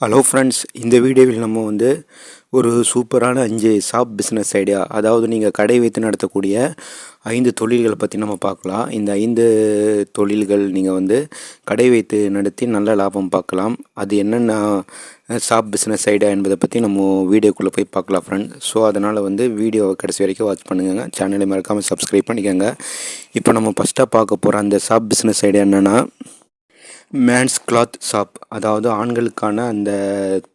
Hello friends இந்த வீடியோவில் நம்ம வந்து ஒரு சூப்பரான அஞ்சு ஷாப் பிஸ்னஸ் ஐடியா அதாவது நீங்கள் கடை வைத்து நடத்தக்கூடிய ஐந்து தொழில்களை பற்றி நம்ம பார்க்கலாம். இந்த ஐந்து தொழில்கள் நீங்கள் வந்து கடை வைத்து நடத்தி நல்ல லாபம் பார்க்கலாம். அது என்னென்ன ஷாப் பிஸ்னஸ் ஐடியா என்பதை பற்றி நம்ம வீடியோக்குள்ளே போய் பார்க்கலாம் ஃப்ரெண்ட் ஸோ அதனால் வந்து வீடியோவை கடைசி வரைக்கும் வாட்ச் பண்ணுங்க சேனலை மறக்காமல் சப்ஸ்கிரைப் பண்ணிக்கோங்க. இப்போ நம்ம ஃபஸ்ட்டாக பார்க்க போகிற அந்த ஷாப் பிஸ்னஸ் ஐடியா என்னென்னா மேன்ஸ் கிளாத் ஷாப் அதாவது ஆண்களுக்கான அந்த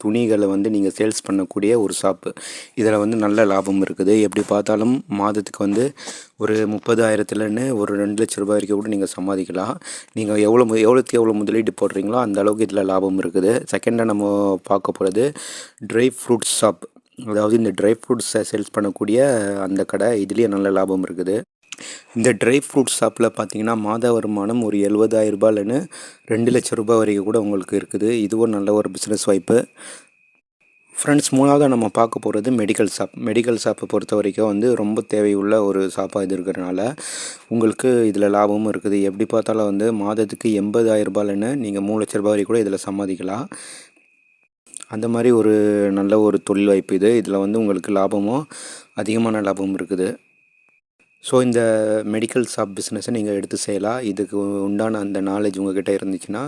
துணிகளை வந்து நீங்கள் சேல்ஸ் பண்ணக்கூடிய ஒரு ஷாப்பு இதில் வந்து நல்ல லாபம் இருக்குது. எப்படி பார்த்தாலும் மாதத்துக்கு வந்து ஒரு முப்பதாயிரத்துலன்னு ஒரு ரெண்டு லட்ச ரூபாய் வரைக்கும் கூட நீங்கள் சம்பாதிக்கலாம். நீங்கள் எவ்வளோ எவ்வளோத்துக்கு எவ்வளோ முதலீடு போடுறீங்களோ அந்த அளவுக்கு இதில் லாபம் இருக்குது. செகண்டாக நம்ம பார்க்க போகிறது ட்ரை ஃப்ரூட் ஷாப் அதாவது இந்த ட்ரை ஃப்ரூட்ஸை சேல்ஸ் பண்ணக்கூடிய அந்த கடை இதுலேயே நல்ல லாபம் இருக்குது. இந்த ட்ரை ஃப்ரூட் ஷாப்பில் பார்த்தீங்கன்னா மாத வருமானம் ஒரு எழுபதாயிரம் ரூபாயிலன்னு ரெண்டு லட்சம் ரூபாய் வரைக்கும் கூட உங்களுக்கு இருக்குது. இதுவும் நல்ல ஒரு பிஸ்னஸ் வாய்ப்பு. ஃப்ரெண்ட்ஸ் மூணாவதாக நம்ம பார்க்க போகிறது மெடிக்கல் ஷாப் மெடிக்கல் ஷாப்பை பொறுத்த வரைக்கும் வந்து ரொம்ப தேவையுள்ள ஒரு ஷாப்பாக இது இருக்கிறனால உங்களுக்கு இதில் லாபமும் இருக்குது. எப்படி பார்த்தாலும் வந்து மாதத்துக்கு எண்பதாயிரம் ரூபாயிலன்னு நீங்கள் மூணு லட்ச ரூபாய் வரைக்கும் கூட இதில் சம்பாதிக்கலாம். அந்த மாதிரி ஒரு நல்ல ஒரு தொழில் வாய்ப்பு இது. இதில் வந்து உங்களுக்கு லாபமும் அதிகமான லாபமும் இருக்குது. ஸோ இந்த மெடிக்கல் ஷாப் பிஸ்னஸை நீங்கள் எடுத்து செய்யலாம். இதுக்கு உண்டான அந்த நாலேஜ் உங்கள்கிட்ட இருந்துச்சுன்னா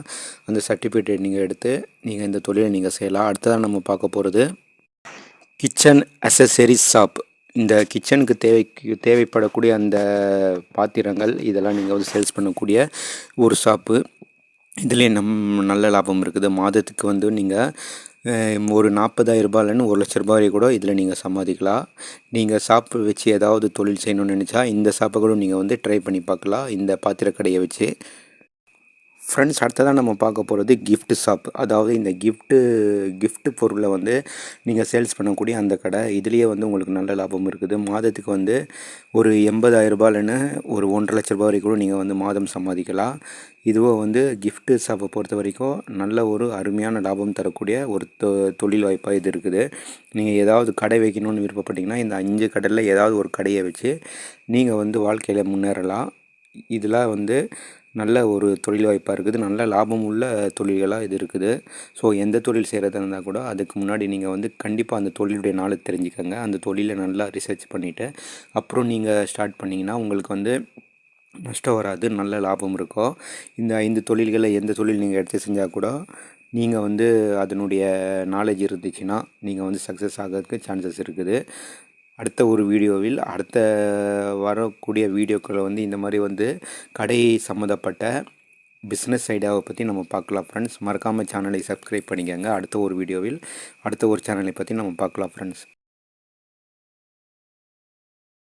அந்த சர்டிஃபிகேட் நீங்கள் எடுத்து நீங்கள் இந்த தொழிலை நீங்கள் செய்யலாம். அடுத்ததான் நம்ம பார்க்க போகிறது கிச்சன் அசசரிஸ் ஷாப் இந்த கிச்சனுக்கு தேவைக்கு தேவைப்படக்கூடிய அந்த பாத்திரங்கள் இதெல்லாம் நீங்கள் வந்து சேல்ஸ் பண்ணக்கூடிய ஒரு ஷாப்பு இதுலேயே நம் நல்ல லாபம் இருக்குது. மாதத்துக்கு வந்து நீங்கள் ஒரு நாற்பதாயிரம் ரூபாயிலன்னு ஒரு லட்ச ரூபாய் கூட இதில் நீங்கள் சம்பாதிக்கலாம். நீங்கள் சாப்பு வச்சு ஏதாவது தொழில் செய்யணும்னு நினச்சா இந்த சாப்பை கூட நீங்கள் வந்து ட்ரை பண்ணி பார்க்கலாம். இந்த பாத்திரக்கடையை வச்சு. ஃப்ரெண்ட்ஸ் அடுத்ததாக நம்ம பார்க்க போகிறது கிஃப்ட் ஷாப் அதாவது இந்த கிஃப்ட்டு கிஃப்ட் பொருளை வந்து நீங்கள் சேல்ஸ் பண்ணக்கூடிய அந்த கடை. இதுலேயே வந்து உங்களுக்கு நல்ல லாபம் இருக்குது. மாதத்துக்கு வந்து ஒரு எண்பதாயிரம் ரூபாயிலன்னு ஒரு ஒன்றரை லட்ச ரூபாய் வரைக்கும் கூட நீங்கள் வந்து மாதம் சம்பாதிக்கலாம். இதுவோ வந்து கிஃப்ட்டு ஷாப்பை பொறுத்த வரைக்கும் நல்ல ஒரு அருமையான லாபம் தரக்கூடிய ஒரு தொ தொழில் வாய்ப்பாக இது இருக்குது. நீங்கள் ஏதாவது கடை வைக்கணும்னு விருப்பப்பட்டிங்கன்னா இந்த அஞ்சு கடையில் ஏதாவது ஒரு கடையை வச்சு நீங்கள் வந்து வாழ்க்கையில் முன்னேறலாம். இதெல்லாம் வந்து நல்ல ஒரு தொழில் வாய்ப்பாக இருக்குது. நல்ல லாபம் உள்ள தொழில்களாக இது இருக்குது. ஸோ எந்த தொழில் செய்கிறதா இருந்தால் கூட அதுக்கு முன்னாடி நீங்கள் வந்து கண்டிப்பாக அந்த தொழிலுடைய நாளை தெரிஞ்சுக்கோங்க. அந்த தொழிலை நல்லா ரிசர்ச் பண்ணிவிட்டு அப்புறம் நீங்கள் ஸ்டார்ட் பண்ணிங்கன்னா உங்களுக்கு வந்து நஷ்டம் வராது நல்ல லாபம் இருக்கும். இந்த ஐந்து தொழில்களை எந்த தொழில் நீங்கள் எடுத்து செஞ்சால் கூட நீங்கள் வந்து அதனுடைய நாலேஜ் இருந்துச்சுன்னா நீங்கள் வந்து சக்ஸஸ் ஆகிறதுக்கு சான்சஸ் இருக்குது. அடுத்த ஒரு வீடியோவில் அடுத்த வரக்கூடிய வீடியோக்களை வந்து இந்த மாதிரி வந்து கடை சம்மந்தப்பட்ட பிஸ்னஸ் ஐடியாவை பற்றி நம்ம பார்க்கலாம் ஃப்ரெண்ட்ஸ் மறக்காமல் சேனலை சப்ஸ்கிரைப் பண்ணிக்கோங்க. அடுத்த ஒரு வீடியோவில் அடுத்த ஒரு சேனலை பற்றி நம்ம பார்க்கலாம் ஃப்ரெண்ட்ஸ்